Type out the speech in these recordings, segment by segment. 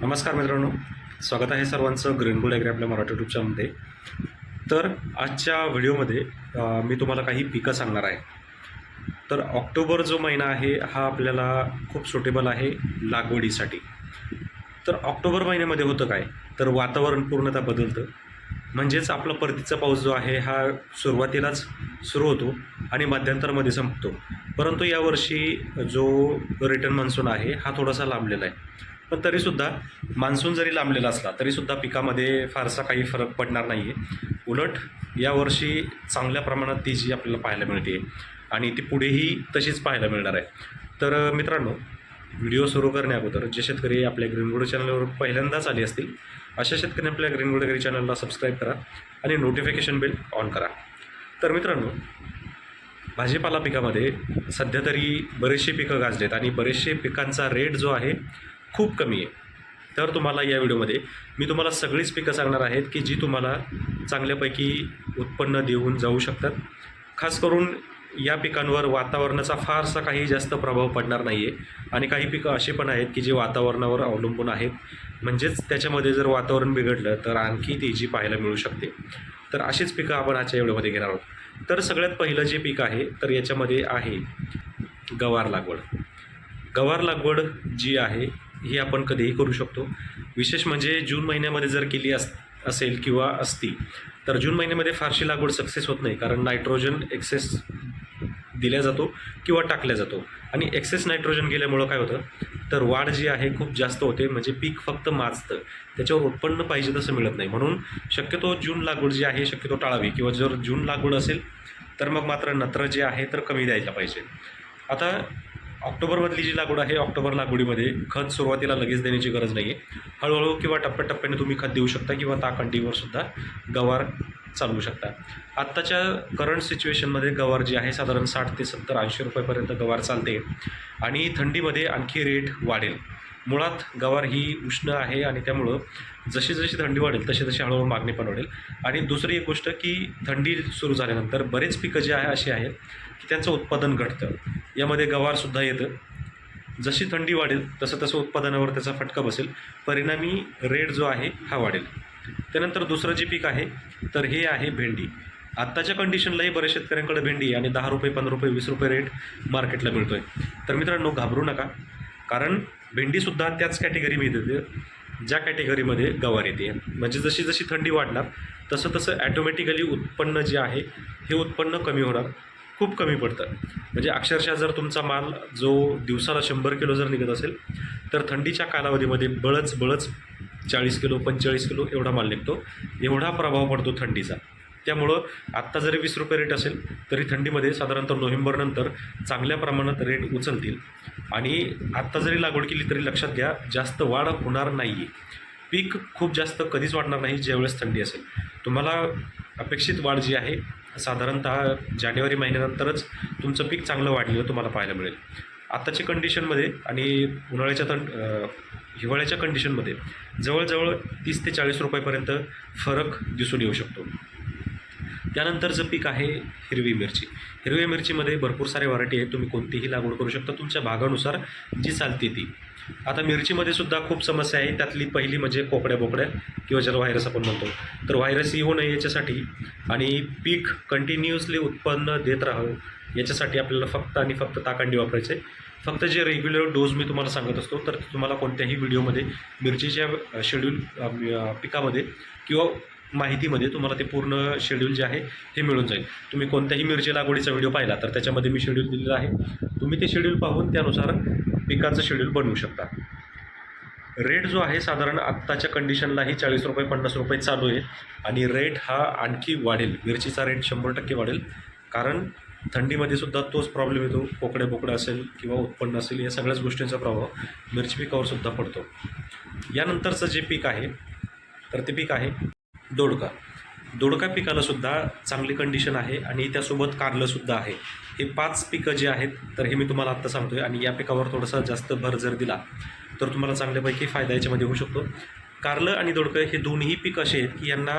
नमस्कार मित्रांनो. स्वागत आहे सर्वांचं ग्रीन गोल्ड ॲग्री आपल्या मराठी यूट्यूब चॅनलमध्ये तर आजच्या व्हिडिओमध्ये मी तुम्हाला काही पिकं सांगणार आहे. तर ऑक्टोबर जो महिना आहे हा आपल्याला खूप सुटेबल आहे लागवडीसाठी. तर ऑक्टोबर महिन्यामध्ये होतं काय? तर वातावरण पूर्णतः बदलतं. म्हणजेच आपला परतीचा पाऊस जो आहे हा सुरुवातीलाच सुरू होतो आणि मध्यंतरमध्ये संपतो. परंतु यावर्षी जो रिटर्न मान्सून आहे हा थोडासा लांबलेला आहे. पण तरीसुद्धा मान्सून जरी लांबलेला असला तरीसुद्धा पिकामध्ये फारसा काही फरक पडणार नाही आहे उलट यावर्षी चांगल्या प्रमाणात ती जी आपल्याला पाहायला मिळते आणि ती पुढेही तशीच पाहायला मिळणार आहे. तर मित्रांनो व्हिडिओ सुरू करण्या अगोदर जे शेतकरी आपल्या ग्रीनगुड चॅनलवर पहिल्यांदाच आले असतील अशा शेतकरी आपल्या ग्रीनगुड ॲग्री चॅनलला सबस्क्राईब करा आणि नोटिफिकेशन बिल ऑन करा. तर मित्रांनो भाजीपाला पिकामध्ये सध्या तरी बरेचसे पिकं गाजलेत आणि बरेचसे पिकांचा रेट जो आहे खूप कमी आहे. तर तुम्हाला या व्हिडिओमध्ये मी तुम्हाला सगळीच पिकं सांगणार आहेत की जी तुम्हाला चांगल्यापैकी उत्पन्न देऊन जाऊ शकतात. खास करून या पिकांवर वातावरणाचा फारसा काही जास्त प्रभाव पडणार नाही आहे आणि काही पिकं असे पण आहेत की जे वातावरणावर अवलंबून आहेत. म्हणजेच त्याच्यामध्ये जर वातावरण बिघडलं तर आणखी तेजी पाहायला मिळू शकते. तर अशीच पिकं आपण आजच्या एवढ्यामध्ये घेणार आहोत. तर सगळ्यात पहिलं जे पीक आहे तर याच्यामध्ये आहे गवार लागवड. गवार लागवड जी आहे ही आपण कधीही करू शकतो. विशेष म्हणजे जून महिन्यामध्ये जर केली अस असेल किंवा असती तर जून महिन्यामध्ये फारशी लागवड सक्सेस होत नाही कारण नायट्रोजन एक्सेस दिल्या जातो किंवा टाकल्या जातो. आणि एक्सेस नायट्रोजन गेल्यामुळं काय होतं तर वाढ जी आहे खूप जास्त होते म्हणजे पीक फक्त माजतं त्याच्यावर उत्पन्न पाहिजे तसं मिळत नाही. म्हणून शक्यतो जून लागवड जी आहे शक्यतो टाळावी किंवा जर जून लागवड असेल तर मग मात्र नत्र जे आहे तर कमी द्यायला पाहिजे. आता ऑक्टोबरमधली जी लागवड आहे ऑक्टोबर लागवडीमध्ये खत सुरुवातीला लगेच देण्याची गरज नाही आहे हळूहळू किंवा टप्प्याटप्प्याने तुम्ही खत देऊ शकता किंवा ताकंडीवर सुद्धा गवार चालवू शकता. आत्ताच्या करंट सिच्युएशनमध्ये गवार जी आहे साधारण साठ ते सत्तर ऐंशी रुपयापर्यंत गवार चालते आणि थंडीमध्ये आणखी रेट वाढेल. मुळात गवार ही उष्ण आहे आणि त्यामुळं जशी जशी थंडी वाढेल तशी तशी हळूहळू मागणी पण वाढेल. आणि दुसरी एक गोष्ट की थंडी सुरू झाल्यानंतर बरेच पिकं जी आहे अशी आहेत की त्यांचं उत्पादन घटतं. यामध्ये गवारसुद्धा येतं. जशी थंडी वाढेल तसं तसं उत्पादनावर त्याचा फटका बसेल. परिणामी रेट जो आहे हा वाढेल. त्यानंतर दुसरं जे पीक आहे तर हे आहे भेंडी. आत्ताच्या कंडिशनलाही बऱ्याच शेतकऱ्यांकडे भेंडी आणि दहा रुपये पंधरा रुपये वीस रुपये रेट मार्केटला मिळतो आहे तर मित्रांनो घाबरू नका. कारण भेंडीसुद्धा त्याच कॅटेगरीमध्ये येते. ज्या कॅटेगरीमध्ये गवार येते. म्हणजे जशी जशी थंडी वाढणार तसं तसं ॲटोमॅटिकली उत्पन्न जे आहे हे उत्पन्न कमी होणार. खूप कमी पडतं. म्हणजे अक्षरशः जर तुमचा माल जो दिवसाला शंभर किलो जर निघत असेल तर थंडीच्या कालावधीमध्ये बळच बळच चाळीस किलो पंचेचाळीस किलो एवढा माल निघतो. एवढा प्रभाव पडतो थंडीचा. त्यामुळं आत्ता जरी वीस रुपये रेट असेल तरी थंडीमध्ये साधारणतः नोव्हेंबरनंतर चांगल्या प्रमाणात रेट उचलतील. आणि आत्ता जरी लागवड केली तरी लक्षात घ्या जास्त वाढ होणार नाही आहे पीक खूप जास्त कधीच वाढणार नाही ज्यावेळेस थंडी असेल. तुम्हाला अपेक्षित वाढ जी आहे साधारणतः जानेवारी महिन्यानंतरच तुमचं पीक चांगलं वाढलेलं तुम्हाला पाहायला मिळेल. आत्ताच्या कंडिशनमध्ये आणि उन्हाळ्याच्या थंड हिवाळ्याच्या कंडिशनमध्ये जवळजवळ तीस ते चाळीस रुपयापर्यंत फरक दिसून येऊ शकतो. त्यानंतरचं पीक आहे हिरवी मिरची. हिरव्या मिरचीमध्ये भरपूर सारे व्हरायटी आहेत. तुम्ही कोणतीही लागवड करू शकता. तुमच्या भागानुसार जी चालते ती. आता मिरचीमध्ये सुद्धा खूप समस्या आहे. त्यातली पहिली म्हणजे कोकड्या बोकड्या किंवा ज्याला व्हायरस आपण म्हणतो. तर व्हायरस येऊ नये याच्यासाठी आणि पीक कंटिन्युअसली उत्पन्न देत राहावं याच्यासाठी आपल्याला फक्त आणि फक्त ताकांडी वापरायचे. फक्त जे रेग्युलर डोस मी तुम्हाला सांगत असतो तर तुम्हाला कोणत्याही व्हिडिओमध्ये मिरचीच्या शेड्यूल पिकामध्ये किंवा माहितीमध्ये तुम्हाला ते पूर्ण शेड्यूल जे आहे हे मिळून जाईल. तुम्ही कोणत्याही मिरची लागवडीचा व्हिडिओ पाहिला तर त्याच्यामध्ये मी शेड्यूल दिलेलं आहे. तुम्ही ते शेड्यूल पाहून त्यानुसार पिकाचं शेड्यूल बनवू शकता. रेट जो आहे साधारण आत्ताच्या कंडिशनलाही चाळीस रुपये पन्नास रुपये चालू आहे. आणि रेट हा आणखी वाढेल. मिरचीचा रेट शंभर टक्के वाढेल. कारण थंडीमध्ये सुद्धा तोच प्रॉब्लेम येतो. कोकड्या बोकड्या असेल किंवा उत्पन्न असेल या सगळ्याच गोष्टींचा प्रभाव मिरची पिकावर सुद्धा पडतो. यानंतरचं जे पीक आहे तर ते पीक आहे दोडका. दोडका पिकालासुद्धा चांगली कंडिशन आहे आणि त्यासोबत कारलंसुद्धा आहे. हे पाच पिकं जे आहेत तर हे मी तुम्हाला आत्ता सांगतो आहे आणि या पिकावर थोडासा जास्त भर जर दिला तर तुम्हाला चांगल्यापैकी फायदा याच्यामध्ये होऊ शकतो. कारलं आणि दोडकं हे दोन्ही पीक असे आहेत की यांना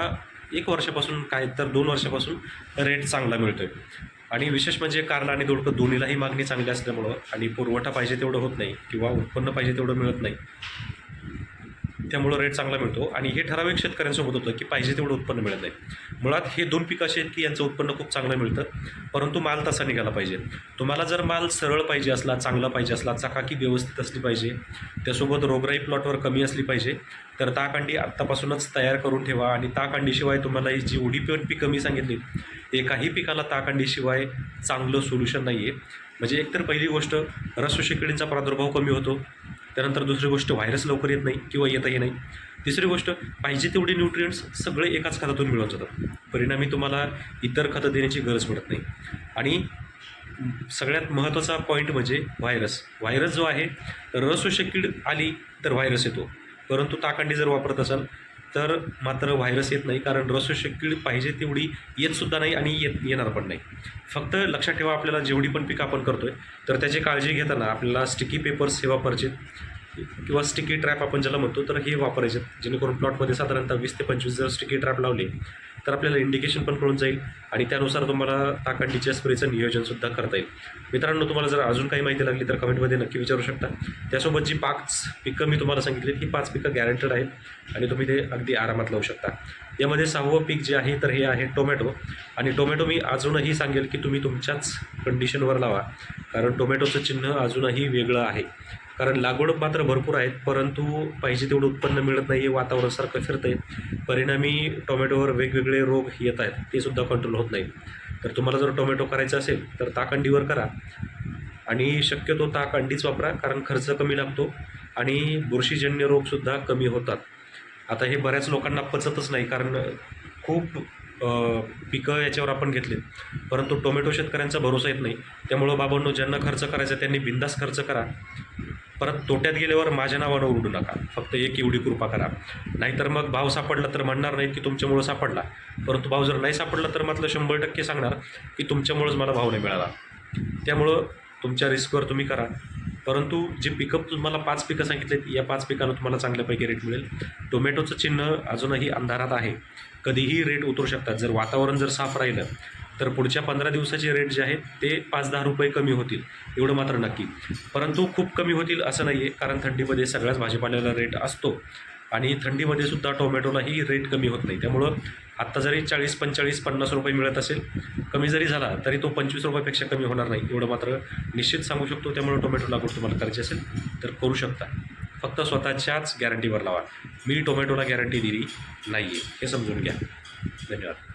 एक वर्षापासून काय तर दोन वर्षापासून रेट चांगला मिळतो आहे आणि विशेष म्हणजे कारला आणि दोडकं दोन्हीलाही मागणी चांगली असल्यामुळं आणि पुरवठा पाहिजे तेवढं होत नाही किंवा उत्पन्न पाहिजे तेवढं मिळत नाही. त्यामुळं रेट चांगला मिळतो. आणि हे ठराविक शेतकऱ्यांसोबत होतं की पाहिजे तेवढं उत्पन्न मिळत नाही. मुळात हे दोन पिकं असे आहेत की यांचं उत्पन्न खूप चांगलं मिळतं. परंतु माल तसा निघाला पाहिजे. तुम्हाला जर माल सरळ पाहिजे असला चांगला पाहिजे असला चकाकी व्यवस्थित असली पाहिजे त्यासोबत रोगराई प्लॉटवर कमी असली पाहिजे तर ताकंडी आत्तापासूनच तयार करून ठेवा. आणि ताकांडीशिवाय तुम्हाला ही जेवढी पण पिकं मी सांगितली एकाही पिकाला ताकांडीशिवाय चांगलं सोल्युशन नाही आहे म्हणजे एकतर पहिली गोष्ट रसशेकडींचा प्रादुर्भाव कमी होतो. त्यानंतर दुसरी गोष्ट व्हायरस लवकर येत नाही किंवा येतही नाही. तिसरी गोष्ट पाहिजे तेवढे न्यूट्रियंट्स सगळे एकाच खतातून मिळून जातात. परिणामी तुम्हाला इतर खतं देण्याची गरज पडत नाही. आणि सगळ्यात महत्त्वाचा पॉईंट म्हणजे व्हायरस व्हायरस जो आहे रसोषक कीड आली तर व्हायरस येतो. परंतु ताकांडी जर वापरत असाल तर मात्र व्हायरस येत नाही कारण रसोषक कीड पाहिजे तेवढी येतसुद्धा नाही आणि येत येणार पण नाही. फक्त लक्षात ठेवा आपल्याला जेवढी पण पिकं आपण करतो आहे तर त्याची काळजी घेताना आपल्याला स्टिकी पेपर्स हे वापरायचे किंवा स्टिकी ट्रॅप आपण ज्याला म्हणतो तर हे वापरायचे जेणेकरून प्लॉटमध्ये साधारणतः वीस ते पंचवीस जर स्टिकी ट्रॅप लावले तर आपल्याला इंडिकेशन पण कळून जाईल आणि त्यानुसार तुम्हाला ताकदीच्या स्प्रेचं नियोजनसुद्धा करता येईल. मित्रांनो तुम्हाला जर अजून काही माहिती लागली तर कमेंटमध्ये नक्की विचारू शकता. त्यासोबत जी पाच पिकं मी तुम्हाला सांगितली ही पाच पिकं गॅरंटेड आहेत आणि तुम्ही ते अगदी आरामात लावू शकता. यामध्ये सहावं पीक जे आहे तर हे आहे टोमॅटो आणि टोमॅटो मी अजूनही सांगेल की तुम्ही तुमच्याच कंडिशनवर लावा. कारण टोमॅटोचं चिन्ह अजूनही वेगळं आहे. कारण लागवड मात्र भरपूर आहेत परंतु पाहिजे तेवढं उत्पन्न मिळत नाही हे वातावरणासारखं फिरतं आहे परिणामी टोमॅटोवर वेगवेगळे रोग येत आहेत ते सुद्धा कंट्रोल होत नाही. तर तुम्हाला जर टोमॅटो करायचं असेल तर ताकंडीवर करा. आणि शक्यतो ताक अंडीच वापरा कारण खर्च कमी लागतो आणि बुरशीजन्य रोगसुद्धा कमी होतात. आता हे बऱ्याच लोकांना पचतच नाही कारण खूप पिकं याच्यावर आपण घेतले. परंतु टोमॅटो शेतकऱ्यांचा भरोसा येत नाही. त्यामुळं बाबांनो ज्यांना खर्च करायचा त्यांनी बिंदास खर्च करा. परत तोट्यात गेल्यावर माझ्या नावानं उरडू नका. फक्त एक एवढी कृपा करा. नाहीतर मग भाव सापडला तर म्हणणार नाहीत की तुमच्यामुळं सापडला. परंतु भाव जर नाही सापडला तर मात्र शंभर टक्के सांगणार की तुमच्यामुळंच मला भाव नाही मिळाला. त्यामुळं तुमच्या रिस्कवर तुम्ही करा. परंतु जे पिकअप तुम्हाला पाच पिकं सांगितलेत या पाच पिकांना तुम्हाला चांगल्यापैकी रेट मिळेल. टोमॅटोचं चिन्ह अजूनही अंधारात आहे. कधीही रेट उतरू शकतात. जर वातावरण जर साफ राहिलं तर पुढच्या पंधरा दिवसाचे रेट जे आहेत ते पाच दहा रुपये कमी होतील. एवढं मात्र नक्की. परंतु खूप कमी होतील असं नाही आहे कारण थंडीमध्ये सगळ्याच भाजीपाल्याला रेट असतो. आणि थंडीमध्ये सुद्धा टोमॅटोलाही रेट कमी होत नाही. त्यामुळं आत्ता जरी चाळीस पंचेचाळीस पन्नास रुपये मिळत असेल कमी जरी झाला तरी तो पंचवीस रुपयापेक्षा कमी होणार नाही. एवढं मात्र निश्चित सांगू शकतो. त्यामुळे टोमॅटो लागवड तुम्हाला करायची असेल तर करू शकता. फक्त स्वतःच्याच गॅरंटीवर लावा. मी टोमॅटोला गॅरंटी दिली नाही आहे हे समजून घ्या. धन्यवाद.